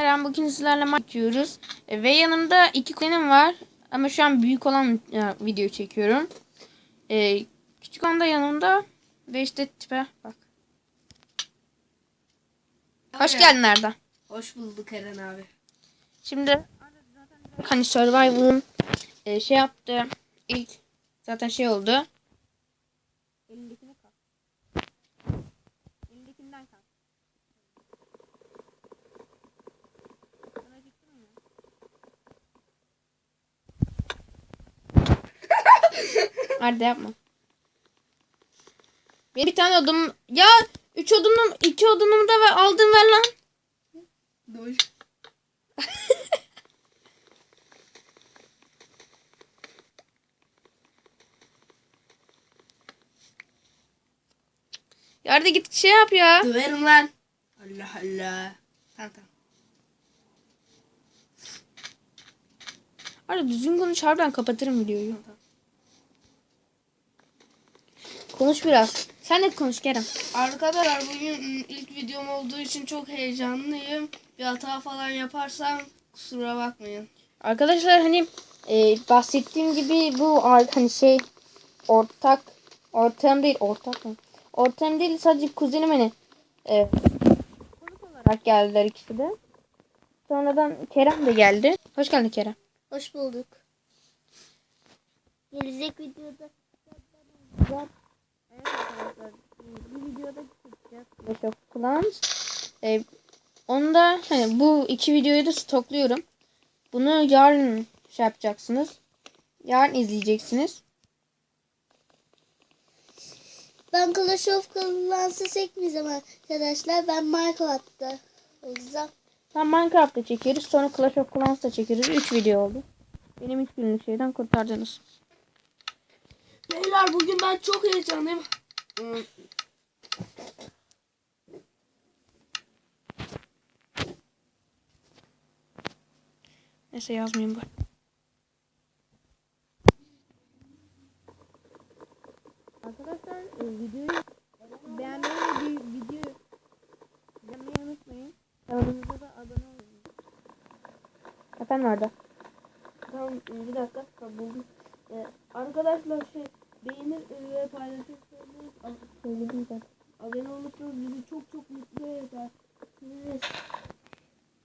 Eren bugün sizlerle maç yapıyoruz. E, Ve yanımda iki kuzenim var. Ama şu an büyük olan e, video çekiyorum. E, küçük olan da yanımda. Ve işte tipe bak. Hoş geldin Arda. Hoş bulduk Eren abi. Şimdi hani Survivor'ın e, şey yaptı. İlk zaten şey oldu. Elindekine kalk. Elindekinden kalk. Sana gittin mi? Arda yapma. Benim bir tane odum ya üç odunum iki odunumu da ver, aldın ver lan. Dur. Arda git şey yap ya. Döverim lan. Allah Allah. Tamam tamam. Arda düzgün konuş harbiden kapatırım videoyu. Konuş biraz. Sen de konuş Kerem. Arkadaşlar bugün ım, ilk videom olduğu için çok heyecanlıyım. Bir hata falan yaparsam kusura bakmayın. Arkadaşlar hani e, bahsettiğim gibi bu hani şey ortak ortağım değil ortak mı? Ortağım değil sadece kuzenim hani e, konuk olarak geldiler ikisi de. Sonradan Kerem de geldi. Hoş geldin Kerem. Hoş bulduk. Gelecek videoda arkadaşlar bir videoda çıkacak Clash of Clans. Ee, onu da hani bu iki videoyu da stokluyorum. Bunu yarın şey yapacaksınız. Yarın izleyeceksiniz. ben Clash of Clans'ı çekmeyeceğim arkadaşlar. Ben Minecraft'ta olacağım. Tam Minecraft'ta çekiyoruz. Sonra Clash of Clans'ta çekiyoruz. 3 video oldu. Benim 3 günlük şeyden kurtardınız. Beyler bugün ben çok heyecanlıyım. Im, Neyse yazmayayım bak. Arkadaşlar e, videoyu beğenmeyi ve video izlemeyi unutmayın. Kanalımıza da abone olun. Efendim Arda. Tamam bir dakika buldum. Ee, arkadaşlar şey beğenir ve paylaşırsanız ab- Söyledim zaten. abone olursanız bizi çok çok mutlu eder. Siz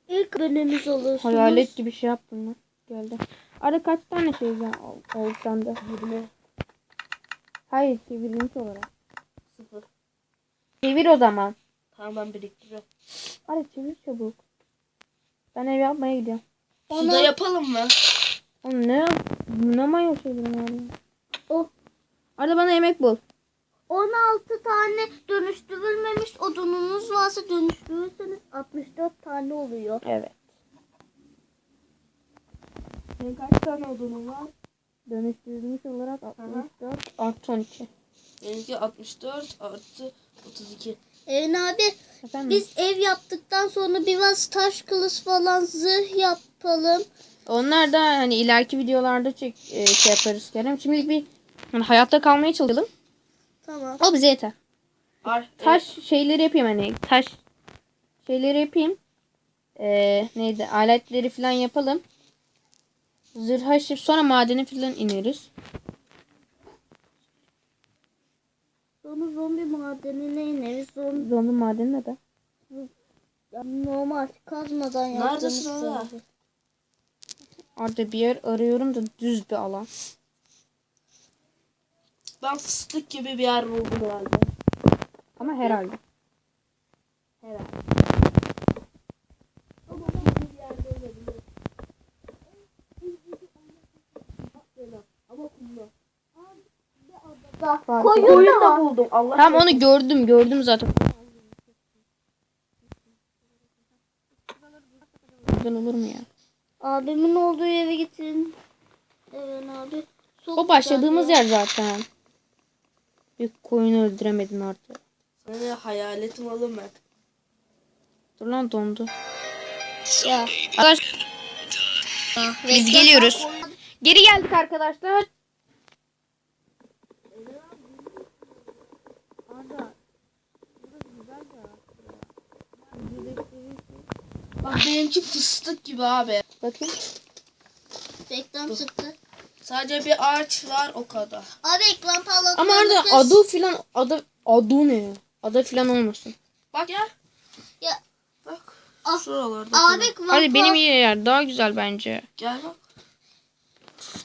İlk bölümümüz olursunuz. Hayalet gibi şey yaptım lan. Geldi. Arda kaç tane şey oldu sende? 20 Hayır çevrilmiş olarak. 0. Çevir o zaman. Tamam ben biriktiriyorum. Arda çevir çabuk. Ben ev yapmaya gidiyorum. Suda yapalım mı? Oğlum ne? Ne manyak şeylerim var ya. Oh. Arda bana yemek bul. 16 tane dönüştürülmemiş odununuz varsa dönüştürürseniz 64 tane oluyor. Evet. Senin kaç tane odunun var? Dönüştürülmüş olarak 64 artı 12. Benimki 64 artı 32. Eren abi Efendim? biz ev yaptıktan sonra biraz taş kılıç falan zırh yapalım. Onlar da hani ileriki videolarda çek, e, şey yaparız Kerem. Şimdilik bir hani hayatta kalmaya çalışalım. Tamam. O bize yeter. Ar Taş şeyleri yapayım hani taş şeyleri yapayım. Ee, neydi? Aletleri falan yapalım. Zırha şif sonra madene falan ineriz. Sonra zombi madenine ineriz. Zombi Zombi madeni ne de? yani normal kazmadan yaptığımız Neredesin zombi. Orada bir yer arıyorum da düz bir alan. Ben fıstık gibi bir yer buldum herhalde. Ama herhalde. Herhalde. Ama ben bir yerde olabilir. Ama kumda. Da, Koyun koyun Koyun da da buldum. Allah Tamam onu gördüm gördüm zaten. Buradan olur mu ya? Abimin olduğu eve gittin. Evet abi. Çok O başladığımız yer zaten. Bir koyunu öldüremedin artık. Sana hayaletim oğlum ben. Dur lan dondu. Ya. Arkadaşlar biz geliyoruz. Geri geldik arkadaşlar. Arda. Burası güzel ya. Videoda Bak benimki fıstık gibi abi. Bakayım. Reklam sıktı. Sadece bir ağaç var o kadar. Abi ekran parlaklığını Ama orada adı filan adı adı ne ya? Adı filan olmasın. Bak ya. Ya. Bak. Ah. Şuralarda. Abi ekran, Hadi benim par- yer daha güzel bence. Gel bak.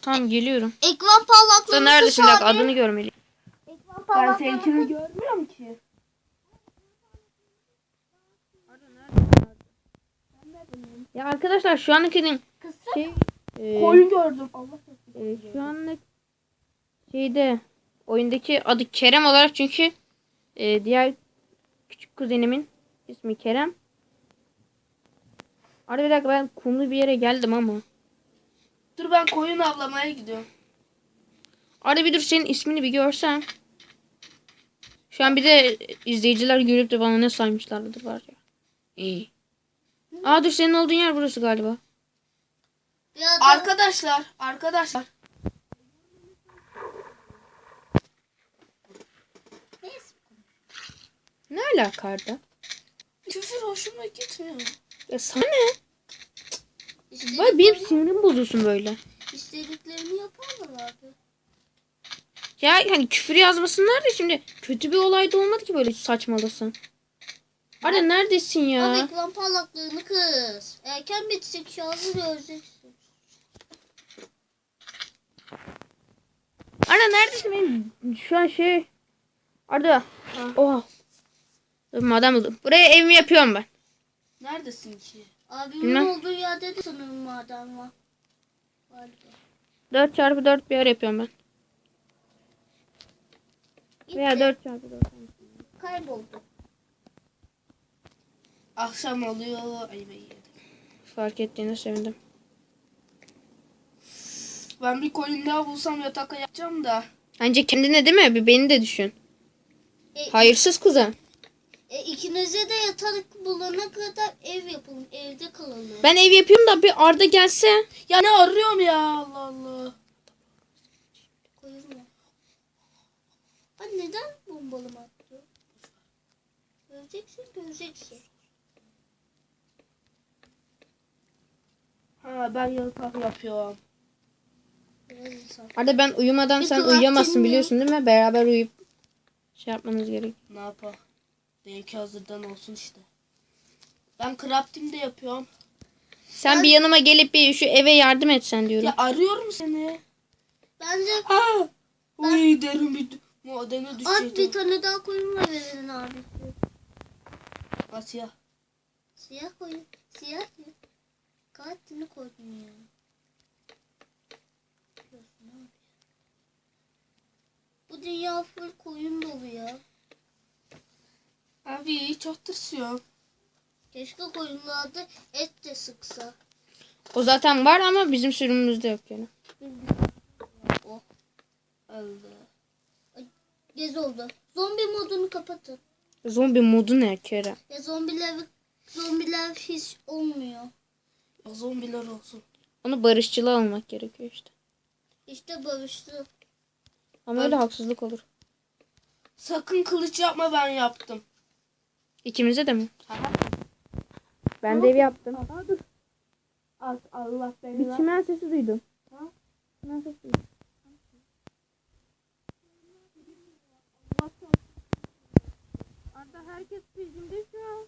Tamam geliyorum. ekran parlaklığını Sen neredesin? Abi. adını görmeliyim. Ekran Ben parlaklığını seninkini görmüyorum ki. Ya arkadaşlar şu anlık kısık. şey e, Koyun gördüm. Allah e, şu anlık şeyde oyundaki adı Kerem olarak çünkü e, diğer küçük kuzenimin ismi Kerem. Arada bir dakika ben kumlu bir yere geldim ama. Dur ben koyun avlamaya gidiyorum. Arada bir dur senin ismini bir görsem. Şu an bir de izleyiciler görüp de bana ne saymışlardır var ya. İyi. Aa dur senin olduğun yer burası galiba. Bir adam Arkadaşlar, arkadaşlar. Neyse. Ne alaka Arda? Küfür hoşuma gitmiyor. Ya sana ne? Vay benim sinirim bozuyorsun böyle. istediklerini yaparlar abi. Ya hani küfür yazmasınlar da şimdi kötü bir olay da olmadı ki böyle saçmalasın. Arda neredesin Abi ya? ekran parlaklığını kız. Erken bitecek şarjı göreceksin. Arda neredesin benim? Şu an şey. Arda. Oha. Dur madem buldum. Buraya evimi yapıyorum ben. Neredesin ki? Abimin Bilmem. olduğu yerde de sanırım maden var. Galiba. 4 çarpı 4 bir yer yapıyorum ben. Veya Gitti. 4 çarpı 4. Kayboldu. Akşam oluyor. Ayvayı yedim. Fark ettiğine sevindim. Ben bir koyun daha bulsam yatak yapacağım da. Bence kendine değil mi? Bir beni de düşün. E, Hayırsız kuzen. e, ikinize de yatak bulana kadar ev yapın. Evde kalalım. Ben ev yapıyorum da bir Arda gelse. Ya ne arıyorum ya Allah Allah. Ha neden bombalama attı? Göreceksin göreceksin. Ha ben yatak yapıyorum. Arda ben uyumadan Bir sen uyuyamazsın biliyorsun değil mi? Beraber uyuyup şey yapmanız gerek. Ne yapalım? Benimki hazırdan olsun işte. Ben crafting de yapıyorum. Sen bir yanıma gelip bir şu eve yardım etsen diyorum. Ya arıyorum seni. Bence Ha! Uy derin bir madene at bir düşecektim. tane daha koyun var verenin abi. Asya. Siyah koyun. Siyah ya. Katilini koydum ya. Diyorsun abi. Bu dünya full koyun dolu ya. Abi çok tırsıyorum. Keşke koyunlarda et de sıksa. O zaten var ama bizim sürümümüzde yok yani. Oh. Allah. Gez oldu. Zombi modunu kapatın. Zombi modu ne Kerem? Ya zombiler zombiler hiç olmuyor. Ya zombiler olsun. Onu barışçılı almak gerekiyor işte. İşte barıştı. Ama öyle haksızlık olur. Sakın kılıç yapma ben yaptım. İkimize de mi? Aha. Ben de ev yaptım. Aa, dur. Az Allah beni. Bir çimen sesi duydum. Ha? Çimen sesi duydum. Arda herkes peşimde şu an.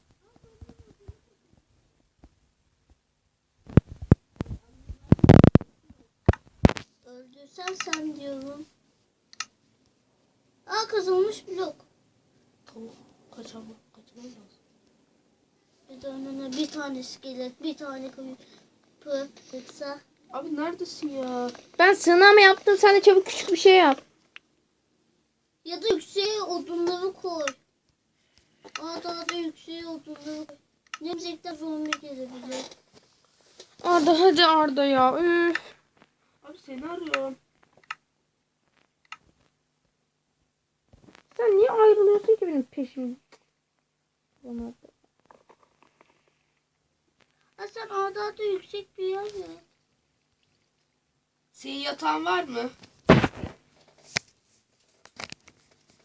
Öldürsen sen diyorum. Aa kazılmış blok. Tavuk kaçamam. Kaçamam lazım. Bir de önüne bir tane iskelet, bir tane koyun. Pı, kısa. Abi neredesin ya? Ben sığınağımı yaptım. Sen de çabuk küçük bir şey yap. Ya da yükseğe odunları koy. Aa daha da yükseğe odunları koy. Nemzekten zombi gelebilir. Arda hadi Arda ya. Üf. Abi seni arıyorum. Sen niye ayrılıyorsun ki benim peşimden? Sen daha da yüksek bir yer mi? Senin yatağın var mı?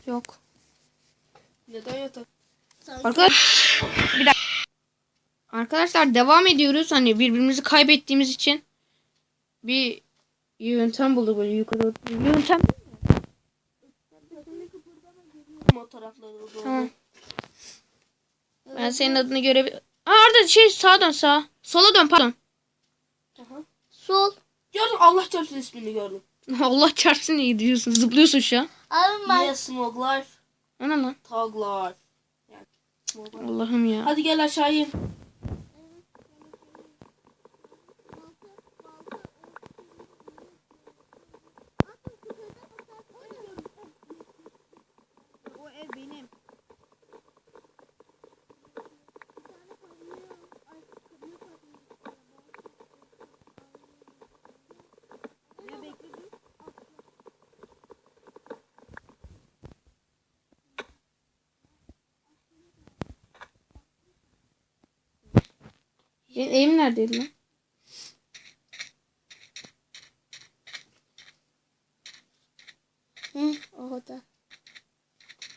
Yok. Neden yatak? Sanki Arkadaş. Bir dakika. Arkadaşlar devam ediyoruz. Hani birbirimizi kaybettiğimiz için bir yöntem bulduk böyle yukarı. Yöntem. O taraflara doğru. Tamam. Ben senin adını görebil... Aa Arda şey sağa dön sağa. Sola dön pardon. Aha. Sol. Gördüm Allah çarpsın ismini gördüm. Allah çarpsın iyi gidiyorsun. Zıplıyorsun şu an. Abi ben Smoglar. Ana lan. Taglar. Yani. Allah'ım ya. Hadi gel aşağı Benim evim neredeydi lan? Hı, orada.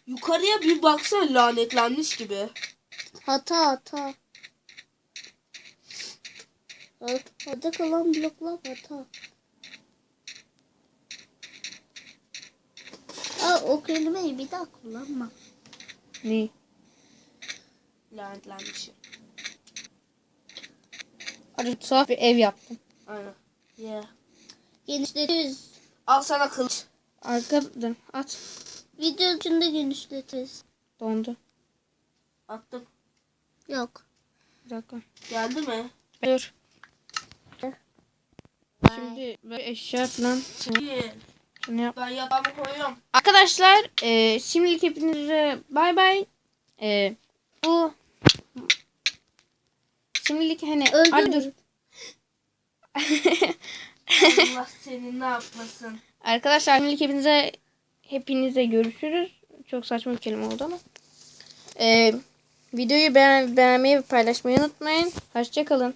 Yukarıya bir baksana lanetlenmiş gibi. Hata hata. Hat- Orada kalan bloklar hata. Aa, o kelimeyi bir daha kullanma. Ne? Lanetlenmiş. Tuhaf bir ev yaptım. Aynen. Yeah. Genişletiriz. Al sana kılıç. Arkadan at. Video içinde genişletiriz. Dondu. Attım. Yok. Bir dakika. Geldi mi? Dur. Şimdi böyle eşya falan İyi. şunu yap. Ben yatağımı koyuyorum. Arkadaşlar e, şimdilik hepinize bay bay. E, bu şimdilik hani Öldü Abi mü? dur. Allah seni ne yapmasın. Arkadaşlar şimdilik hepinize hepinize görüşürüz. Çok saçma bir kelime oldu ama. E, videoyu beğen, beğenmeyi ve paylaşmayı unutmayın. Hoşçakalın.